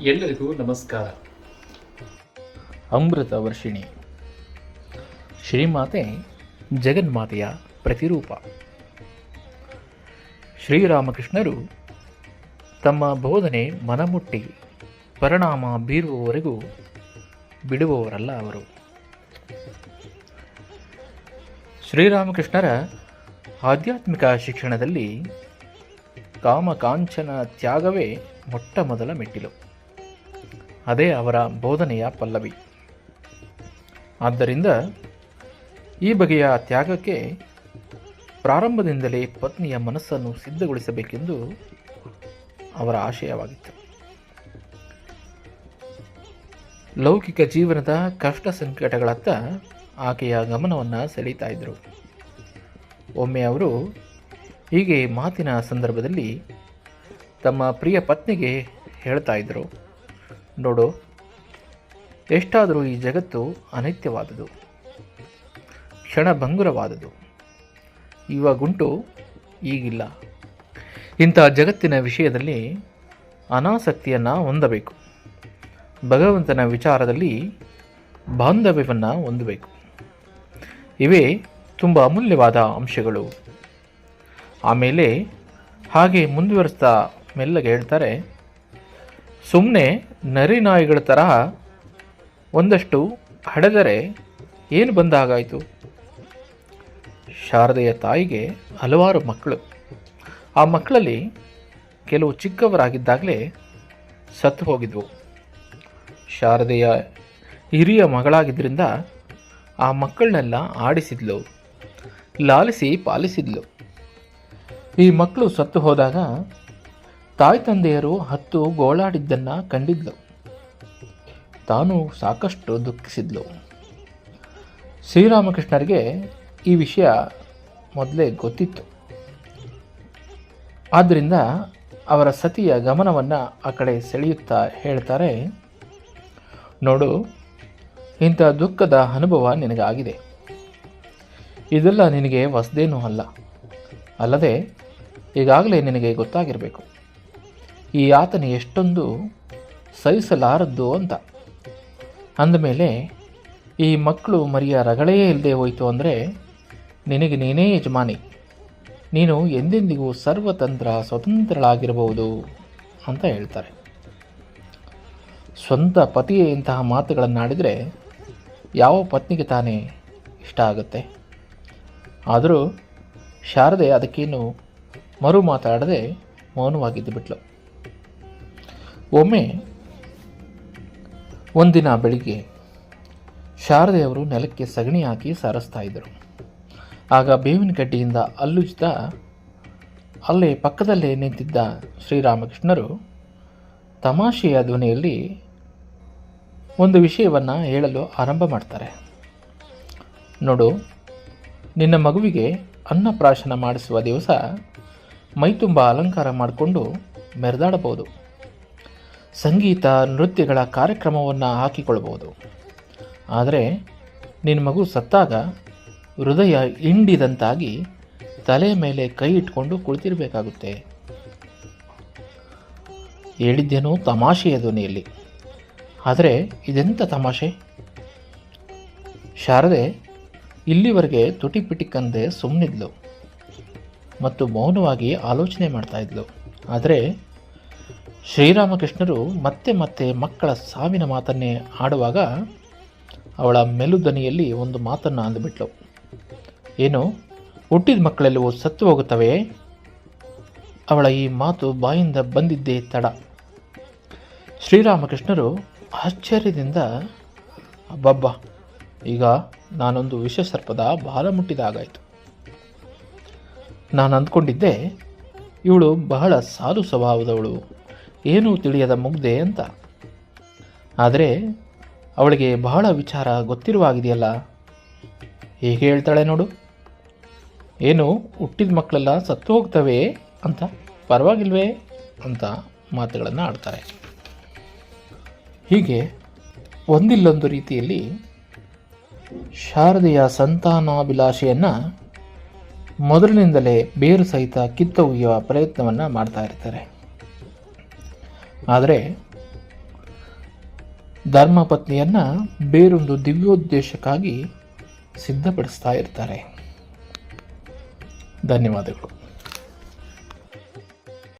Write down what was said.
ಎಲ್ಲರಿಗೂ ನಮಸ್ಕಾರ. ಅಮೃತ ವರ್ಷಿಣಿ. ಶ್ರೀಮಾತೆ ಜಗನ್ಮಾತೆಯ ಪ್ರತಿರೂಪ. ಶ್ರೀರಾಮಕೃಷ್ಣರು ತಮ್ಮ ಬೋಧನೆ ಮನಮುಟ್ಟಿ ಪರಿಣಾಮ ಬೀರುವವರೆಗೂ ಬಿಡುವವರಲ್ಲ ಅವರು. ಶ್ರೀರಾಮಕೃಷ್ಣರ ಆಧ್ಯಾತ್ಮಿಕ ಶಿಕ್ಷಣದಲ್ಲಿ ಕಾಮಕಾಂಚನ ತ್ಯಾಗವೇ ಮೊಟ್ಟ ಮೊದಲ ಮೆಟ್ಟಿಲು. ಅದೇ ಅವರ ಬೋಧನೆಯ ಪಲ್ಲವಿ. ಆದ್ದರಿಂದ ಈ ಬಗೆಯ ತ್ಯಾಗಕ್ಕೆ ಪ್ರಾರಂಭದಿಂದಲೇ ಪತ್ನಿಯ ಮನಸ್ಸನ್ನು ಸಿದ್ಧಗೊಳಿಸಬೇಕೆಂದು ಅವರ ಆಶಯವಾಗಿತ್ತು. ಲೌಕಿಕ ಜೀವನದ ಕಷ್ಟ ಸಂಕಟಗಳತ್ತ ಆಕೆಯ ಗಮನವನ್ನು ಸೆಳೀತಾ ಇದ್ದರು ಒಮ್ಮೆ ಅವರು ಹೀಗೆ ಮಾತಿನ ಸಂದರ್ಭದಲ್ಲಿ ತಮ್ಮ ಪ್ರಿಯ ಪತ್ನಿಗೆ ಹೇಳ್ತಾ ಇದ್ದರು ನೋಡು, ಎಷ್ಟಾದರೂ ಈ ಜಗತ್ತು ಅನಿತ್ಯವಾದುದು ಕ್ಷಣಭಂಗುರವಾದುದು ಇವಾಗುಂಟು ಈಗಿಲ್ಲ. ಇಂಥ ಜಗತ್ತಿನ ವಿಷಯದಲ್ಲಿ ಅನಾಸಕ್ತಿಯನ್ನು ಹೊಂದಬೇಕು. ಭಗವಂತನ ವಿಚಾರದಲ್ಲಿ ಬಾಂಧವ್ಯವನ್ನು ಹೊಂದಬೇಕು. ಇವೇ ತುಂಬ ಅಮೂಲ್ಯವಾದ ಅಂಶಗಳು. ಆಮೇಲೆ ಹಾಗೆ ಮುಂದುವರಿಸ್ತಾ ಮೆಲ್ಲಗೆ ಹೇಳ್ತಾರೆ ಸುಮ್ಮನೆ ನರಿ ನಾಯಿಗಳ ತರಹ ಒಂದಷ್ಟು ಹಡೆದರೆ ಏನು ಬಂದಾಗಾಯಿತು? ಶಾರದೆಯ ತಾಯಿಗೆ ಹಲವಾರು ಮಕ್ಕಳು. ಆ ಮಕ್ಕಳಲ್ಲಿ ಕೆಲವು ಚಿಕ್ಕವರಾಗಿದ್ದಾಗಲೇ ಸತ್ತು ಹೋಗಿದ್ವು. ಶಾರದೆಯ ಹಿರಿಯ ಮಗಳಾಗಿದ್ದರಿಂದ ಆ ಮಕ್ಕಳನ್ನೆಲ್ಲ ಆಡಿಸಿದ್ಲು. ಲಾಲಿಸಿ ಪಾಲಿಸಿದ್ಲು. ಈ ಮಕ್ಕಳು ಸತ್ತು ಹೋದಾಗ ತಾಯಿ ತಂದೆಯರು ಹತ್ತು ಗೋಳಾಡಿದ್ದನ್ನು ಕಂಡಿದ್ಲು. ತಾನು ಸಾಕಷ್ಟು ದುಃಖಿಸಿದ್ಲು. ಶ್ರೀರಾಮಕೃಷ್ಣರಿಗೆ ಈ ವಿಷಯ ಮೊದಲೇ ಗೊತ್ತಿತ್ತು. ಆದ್ದರಿಂದ ಅವರ ಸತಿಯ ಗಮನವನ್ನು ಆ ಕಡೆ ಸೆಳೆಯುತ್ತಾ ಹೇಳ್ತಾರೆ, ನೋಡು, ಇಂಥ ದುಃಖದ ಅನುಭವ ನಿನಗಾಗಿದೆ. ಇದೆಲ್ಲ ನಿನಗೆ ಹೊಸದೇನೂ ಅಲ್ಲ. ಅಲ್ಲದೆ ಈಗಾಗಲೇ ನಿನಗೆ ಗೊತ್ತಾಗಿರಬೇಕು. ಈ ಆತನ ಎಷ್ಟೊಂದು ಸಹಿಸಲಾರದ್ದು ಅಂತ. ಅಂದಮೇಲೆ ಈ ಮಕ್ಕಳು ಮರಿಯ ರಗಳೇ ಇಲ್ಲದೆ ಹೋಯಿತು ಅಂದರೆ ನಿನಗೆ ನೀನೇ ಯಜಮಾನಿ. ನೀನು ಎಂದೆಂದಿಗೂ ಸರ್ವತಂತ್ರ ಸ್ವತಂತ್ರಳಾಗಿರಬಹುದು ಅಂತ ಹೇಳ್ತಾರೆ. ಸ್ವಂತ ಪತಿಯೇ ಇಂತಹ ಮಾತುಗಳನ್ನಾಡಿದರೆ ಯಾವ ಪತ್ನಿಗೆ ತಾನೇ ಇಷ್ಟ ಆಗುತ್ತೆ? ಆದರೂ ಶಾರದೆ ಅದಕ್ಕೇನು ಮರು ಮಾತಾಡದೆ ಮೌನವಾಗಿದ್ದು ಬಿಟ್ಲು. ಒಮ್ಮೆ ಒಂದಿನ ಬೆಳಿಗ್ಗೆ ಶಾರದೆಯವರು ನೆಲಕ್ಕೆ ಸಗಣಿ ಹಾಕಿ ಸಾರಿಸ್ತಾ ಇದ್ದರು. ಆಗ ಬೇವಿನ ಕಡ್ಡಿಯಿಂದ ಅಲ್ಲುಜ್ತಾ ಅಲ್ಲೇ ಪಕ್ಕದಲ್ಲೇ ನಿಂತಿದ್ದ ಶ್ರೀರಾಮಕೃಷ್ಣರು ತಮಾಷೆಯ ಧ್ವನಿಯಲ್ಲಿ ಒಂದು ವಿಷಯವನ್ನು ಹೇಳಲು ಆರಂಭ ಮಾಡ್ತಾರೆ. ನೋಡು, ನಿನ್ನ ಮಗುವಿಗೆ ಅನ್ನಪ್ರಾಶನ ಮಾಡಿಸುವ ದಿವಸ ಮೈತುಂಬ ಅಲಂಕಾರ ಮಾಡಿಕೊಂಡು ಮೆರೆದಾಡಬಹುದು. ಸಂಗೀತ ನೃತ್ಯಗಳ ಕಾರ್ಯಕ್ರಮವನ್ನು ಹಾಕಿಕೊಳ್ಬೋದು ಆದರೆ ನಿನ್ನ ಮಗು ಸತ್ತಾಗ ಹೃದಯ ಹಿಂಡಿದಂತಾಗಿ ತಲೆ ಮೇಲೆ ಕೈ ಇಟ್ಕೊಂಡು ಕುಳಿತಿರಬೇಕಾಗುತ್ತೆ. ಹೇಳಿದ್ದೇನೋ ತಮಾಷೆಯ ಧ್ವನಿಯಲ್ಲಿ. ಆದರೆ ಇದೆಂಥ ತಮಾಷೆ? ಶಾರದೆ ಇಲ್ಲಿವರೆಗೆ ತುಟಿ ಪಿಟಿಕಂದೆ ಸುಮ್ಮನಿದ್ಲು ಮತ್ತು ಮೌನವಾಗಿ ಆಲೋಚನೆ ಮಾಡ್ತಾಯಿದ್ಲು ಆದರೆ ಶ್ರೀರಾಮಕೃಷ್ಣರು ಮತ್ತೆ ಮತ್ತೆ ಮಕ್ಕಳ ಸಾವಿನ ಮಾತನ್ನೇ ಆಡುವಾಗ ಅವಳ ಮೆಲುದನಿಯಲ್ಲಿ ಒಂದು ಮಾತನ್ನು ಅಂದುಬಿಟ್ಲು. ಏನು, ಹುಟ್ಟಿದ ಮಕ್ಕಳೆಲ್ಲವೂ ಸತ್ತು ಹೋಗುತ್ತವೆ? ಅವಳ ಈ ಮಾತು ಬಾಯಿಂದ ಬಂದಿದ್ದೇ ತಡ. ಶ್ರೀರಾಮಕೃಷ್ಣರು ಆಶ್ಚರ್ಯದಿಂದ, ಅಬ್ಬಬ್ಬ, ಈಗ ನಾನೊಂದು ವಿಷಸರ್ಪದ ಬಾಲ ಮುಟ್ಟಿದಾಗಾಯಿತು ನಾನು ಅಂದ್ಕೊಂಡಿದ್ದೆ, ಇವಳು ಬಹಳ ಸಾಲು ಸ್ವಭಾವದವಳು. ಏನೂ ತಿಳಿಯದ ಮುಗ್ದೆ ಅಂತ. ಆದರೆ ಅವಳಿಗೆ ಬಹಳ ವಿಚಾರ ಗೊತ್ತಿರುವಾಗಿದೆಯಲ್ಲ? ಹೇಗೆ ಹೇಳ್ತಾಳೆ ನೋಡು. ಏನು, ಹುಟ್ಟಿದ ಮಕ್ಕಳೆಲ್ಲ ಸತ್ತು ಹೋಗ್ತವೆ ಅಂತ? ಪರವಾಗಿಲ್ವೇ ಅಂತ ಮಾತುಗಳನ್ನು ಆಡ್ತಾರೆ. ಹೀಗೆ ಒಂದಿಲ್ಲೊಂದು ರೀತಿಯಲ್ಲಿ ಶಾರದೆಯ ಸಂತಾನಾಭಿಲಾಷೆಯನ್ನು ಮೊದಲಿನಿಂದಲೇ ಬೇರು ಸಹಿತ ಕಿತ್ತೊಗೆಯುವ ಪ್ರಯತ್ನವನ್ನು ಮಾಡ್ತಾ ಇರ್ತಾರೆ. ಆದರೆ ಧರ್ಮಪತ್ನಿಯನ್ನು ಬೇರೊಂದು ದಿವ್ಯೋದ್ದೇಶಕ್ಕಾಗಿ ಸಿದ್ಧಪಡಿಸ್ತಾ ಇರ್ತಾರೆ. ಧನ್ಯವಾದಗಳು.